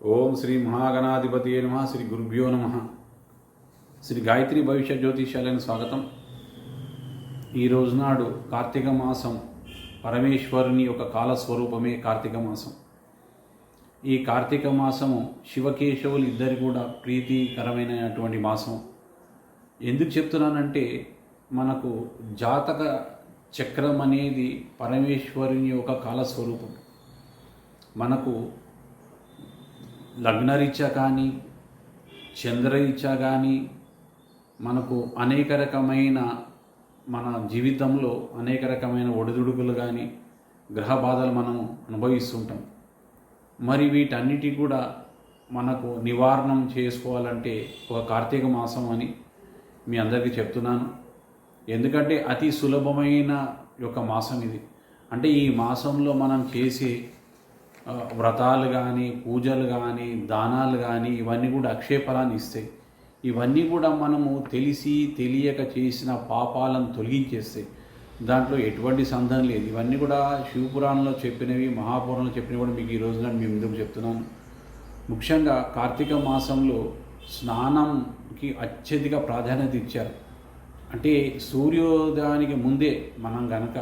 ఓం శ్రీ మహాగణాధిపతి నమ శ్రీ గురుభ్యో నమ. శ్రీ గాయత్రి భవిష్య జ్యోతిషాలని స్వాగతం. ఈ రోజునాడు కార్తీక మాసం పరమేశ్వరుని యొక్క కాలస్వరూపమే కార్తీక మాసం. ఈ కార్తీక మాసము శివకేశవులు ఇద్దరి కూడా ప్రీతికరమైనటువంటి మాసం. ఎందుకు చెప్తున్నానంటే మనకు జాతక చక్రం అనేది పరమేశ్వరుని యొక్క కాలస్వరూపం. మనకు లగ్నరీత్యా కానీ చంద్రరీత్యా కానీ మనకు అనేక రకమైన మన జీవితంలో అనేక రకమైన ఒడిదుడుకులు కానీ గ్రహ బాధలు మనము అనుభవిస్తుంటాం. మరి వీటన్నిటి కూడా మనకు నివారణం చేసుకోవాలంటే ఒక కార్తీక మాసం అని మీ అందరికీ చెప్తున్నాను. ఎందుకంటే అతి సులభమైన యొక్క మాసం ఇది. అంటే ఈ మాసంలో మనం చేసే వ్రతాలు కానీ పూజలు కానీ దానాలు కానీ ఇవన్నీ కూడా అక్షయ ఫలాన్ని ఇస్తాయి. ఇవన్నీ కూడా మనము తెలిసి తెలియక చేసిన పాపాలను తొలగించేస్తాయి. దాంట్లో ఎటువంటి సంధం లేదు. ఇవన్నీ కూడా శివపురాణంలో చెప్పినవి మహాపురాణంలో చెప్పినవి కూడా మీకు ఈ రోజున మేము ముందుకు చెప్తున్నాను ముఖ్యంగా కార్తీక మాసంలో స్నానంకి అత్యధిక ప్రాధాన్యత ఇచ్చారు. అంటే సూర్యోదయానికి ముందే మనం గనక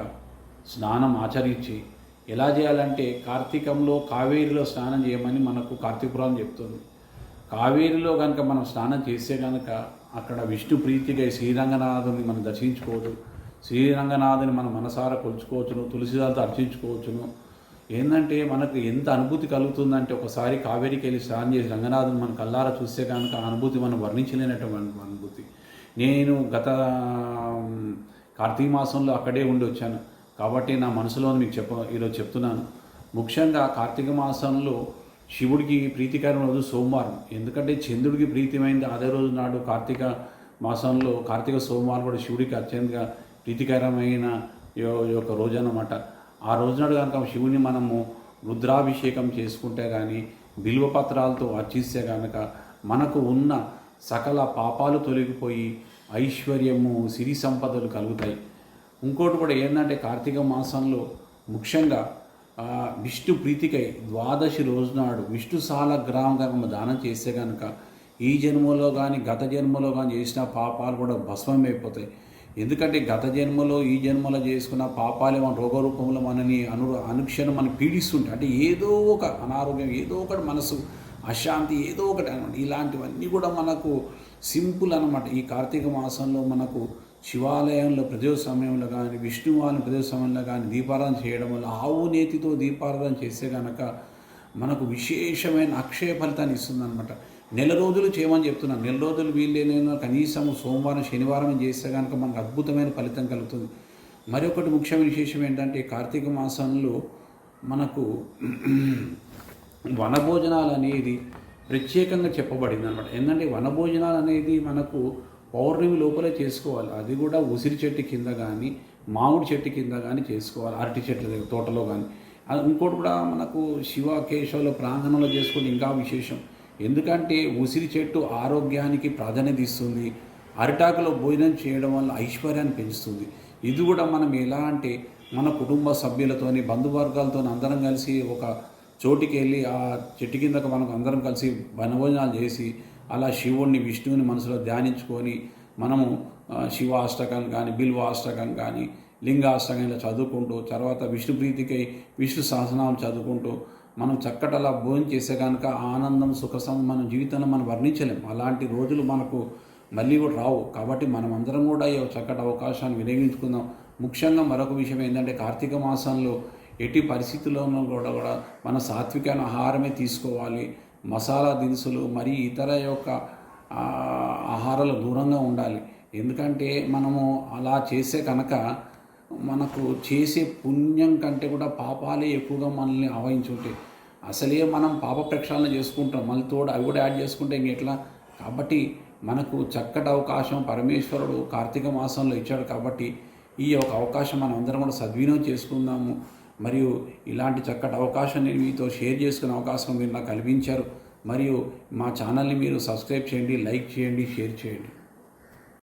స్నానం ఆచరించి ఎలా చేయాలంటే కార్తీకంలో కావేరిలో స్నానం చేయమని మనకు కార్తీపురాణం చెప్తుంది. కావేరిలో కనుక మనం స్నానం చేస్తే కనుక అక్కడ విష్ణు ప్రీతిగా శ్రీరంగనాథుని మనం దర్శించుకోవచ్చు. శ్రీరంగనాథుని మనం మనసారా కొలుచుకోవచ్చును తులసిదాలతో అర్చించుకోవచ్చును. ఏంటంటే మనకు ఎంత అనుభూతి కలుగుతుందంటే ఒకసారి కావేరికి వెళ్ళి స్నానం చేసి రంగనాథుని మన కల్లారా చూస్తే కనుక ఆ అనుభూతి మనం వర్ణించలేనటువంటి అనుభూతి. నేను గత కార్తీక మాసంలో అక్కడే ఉండి వచ్చాను. కాబట్టి నా మనసులో మీకు చెప్ప ఈరోజు చెప్తున్నాను. ముఖ్యంగా కార్తీక మాసంలో శివుడికి ప్రీతికరమైన రోజు సోమవారం. ఎందుకంటే చంద్రుడికి ప్రీతిమైంది అదే రోజు నాడు కార్తీక మాసంలో కార్తీక సోమవారం కూడా శివుడికి అత్యంత ప్రీతికరమైన యొక్క రోజు అన్నమాట. ఆ రోజునాడు కనుక శివుని మనము రుద్రాభిషేకం చేసుకుంటే కానీ బిల్వపత్రాలతో అర్చిస్తే కనుక మనకు ఉన్న సకల పాపాలు తొలగిపోయి ఐశ్వర్యము సిరి సంపదలు కలుగుతాయి. ఇంకోటి కూడా ఏంటంటే కార్తీక మాసంలో ముఖ్యంగా విష్ణు ప్రీతికై ద్వాదశి రోజునాడు విష్ణు సాల గ్రామం కనుక దానం చేస్తే కనుక ఈ జన్మలో కానీ గత జన్మలో కానీ చేసిన పాపాలు కూడా భస్మమైపోతాయి. ఎందుకంటే గత జన్మలో ఈ జన్మలో చేసుకున్న పాపాలే మన రోగరూపంలో మనని అను అనుక్షణం మనం పీడిస్తుంటాయి. అంటే ఏదో ఒక అనారోగ్యం ఏదో ఒకటి మనసు అశాంతి ఏదో ఒకటి అనమాట. ఇలాంటివన్నీ కూడా మనకు సింపుల్ అనమాట. ఈ కార్తీక మాసంలో మనకు శివాలయంలో ప్రజో సమయంలో కానీ విష్ణువాలయం ప్రజో సమయంలో కానీ దీపారాధన చేయడం వల్ల ఆవు నేతితో దీపారాధన చేస్తే కనుక మనకు విశేషమైన అక్షయ ఫలితాన్ని ఇస్తుందన్నమాట. నెల రోజులు చేయమని చెప్తున్నాను నెల రోజులు వీళ్ళేనైనా కనీసం సోమవారం శనివారం చేస్తే కనుక మనకు అద్భుతమైన ఫలితం కలుగుతుంది. మరొకటి ముఖ్యమైన విశేషం ఏంటంటే కార్తీక మాసంలో మనకు వనభోజనాలు అనేది ప్రత్యేకంగా చెప్పబడింది అనమాట ఏంటంటే వనభోజనాలు అనేది మనకు పౌర్ణమి లోపలే చేసుకోవాలి. అది కూడా ఉసిరి చెట్టు కింద కానీ మామిడి చెట్టు కింద కానీ చేసుకోవాలి. అరటి చెట్ల దగ్గర తోటలో కానీ అది ఇంకోటి కూడా మనకు శివ కేశవుల ప్రాంగణంలో చేసుకుంటే ఇంకా విశేషం. ఎందుకంటే ఉసిరి చెట్టు ఆరోగ్యానికి ప్రాధాన్యత ఇస్తుంది. అరిటాకులో భోజనం చేయడం వల్ల ఐశ్వర్యాన్ని పెంచుతుంది. ఇది కూడా మనం ఎలా అంటే మన కుటుంబ సభ్యులతోని బంధువర్గాలతో అందరం కలిసి ఒక చోటికి వెళ్ళి ఆ చెట్టు కిందకు మనం అందరం కలిసి వనభోజనాలు చేసి అలా శివుణ్ణి విష్ణువుని మనసులో ధ్యానించుకొని మనము శివాష్టకం శివ అష్టకం కానీ బిల్వ అష్టకం కానీ లింగాష్టకం ఇలా చదువుకుంటూ తర్వాత విష్ణు ప్రీతికై విష్ణు సహస్రనామం చదువుకుంటూ మనం చక్కటి అలా భోజనం చేసే కనుక ఆనందం సుఖసం మన జీవితంలో మనం వర్ణించలేం. అలాంటి రోజులు మనకు మళ్ళీ కూడా రావు. కాబట్టి మనం అందరం కూడా ఈ చక్కటి అవకాశాన్ని వినియోగించుకుందాం. ముఖ్యంగా మరొక విషయం ఏంటంటే కార్తీక మాసంలో ఎట్టి పరిస్థితుల్లోనూ కూడా కూడా మన సాత్వికమైన ఆహారమే తీసుకోవాలి. మసాలా దినుసులు మరి ఇతర యొక్క ఆహారాలు దూరంగా ఉండాలి. ఎందుకంటే మనము అలా చేసే కనుక మనకు చేసే పుణ్యం కంటే కూడా పాపాలే ఎక్కువగా మనల్ని ఆవహించుంటాయి. అసలే మనం పాప ప్రక్షాళన చేసుకుంటాం. మళ్ళీ తోడు అవి కూడా యాడ్ చేసుకుంటే ఇంకెట్లా కాబట్టి మనకు చక్కటి అవకాశం పరమేశ్వరుడు కార్తీక మాసంలో ఇచ్చాడు కాబట్టి ఈ యొక్క అవకాశం మనం అందరం కూడా సద్వినియోగం చేసుకుందాము. మరియు ఇలాంటి చక్కటి అవకాశం నేను మీతో షేర్ చేసుకునే అవకాశం మీరు నాకు కల్పించారు. మరియు మా ఛానల్ని మీరు సబ్స్క్రైబ్ చేయండి లైక్ చేయండి షేర్ చేయండి.